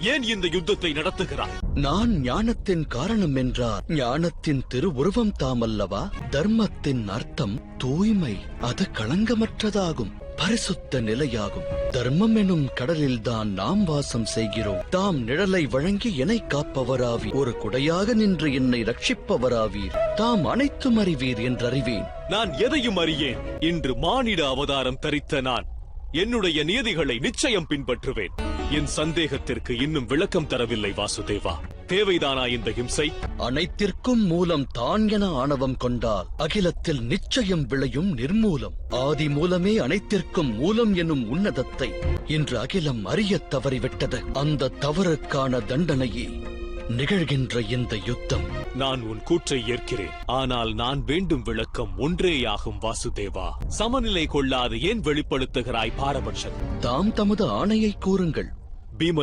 ஏன் இந்த யுத்தத்தை நடத்துகிறாய்? நான் ஞானத்தின் காரணம் என்றார் ஞானத்தின் திருவுருவம் தாமல்லவா? தர்மத்தின் அர்த்தம் தூய்மை அது களங்கமற்றதாகும் பரிசுத்த நிலையாகும். தர்மம் எனும் கடலில்தான் நாம் வாசம் செய்கிறோம். தாம் நிழலை வழங்கி என்னை காப்பவராவீர் ஒரு குடையாக நின்று என்னை ரட்சிப்பவராவீர். தாம் அனைத்தும் அறிவீர் என்றறிவேன். நான் எதையும் அறியேன். இன்று மானிட அவதாரம் தரித்த நான். என்னுடைய நியதிகளை நிச்சயம் பின்பற்றுவேன். என் சந்தேகத்திற்கு இன்னும் விளக்கம் தரவில்லை வாசுதேவா. தேவைதானா இந்த ஹிம்சை? அனைத்திற்கும் மூலம் தான் என ஆணவம் கொண்டால் அகிலத்தில் நிச்சயம் விளையும் நிர்மூலம். ஆதி மூலமே அனைத்திற்கும் மூலம் எனும் உன்னதத்தை இன்று அகிலம் அறியத் தவறிவிட்டது. அந்த தவறுக்கான தண்டனையே நிகழ்கின்ற இந்த யுத்தம். நான் உன் கூற்றை ஏற்கிறேன். ஆனால் நான் வேண்டும் விளக்கம் ஒன்றேயாகும் வாசுதேவா. சமநிலை கொள்ளாது ஏன் வெளிப்படுத்துகிறாய் பாரபட்சம் தாம் தமது ஆணையை கூறுங்கள். பீமன்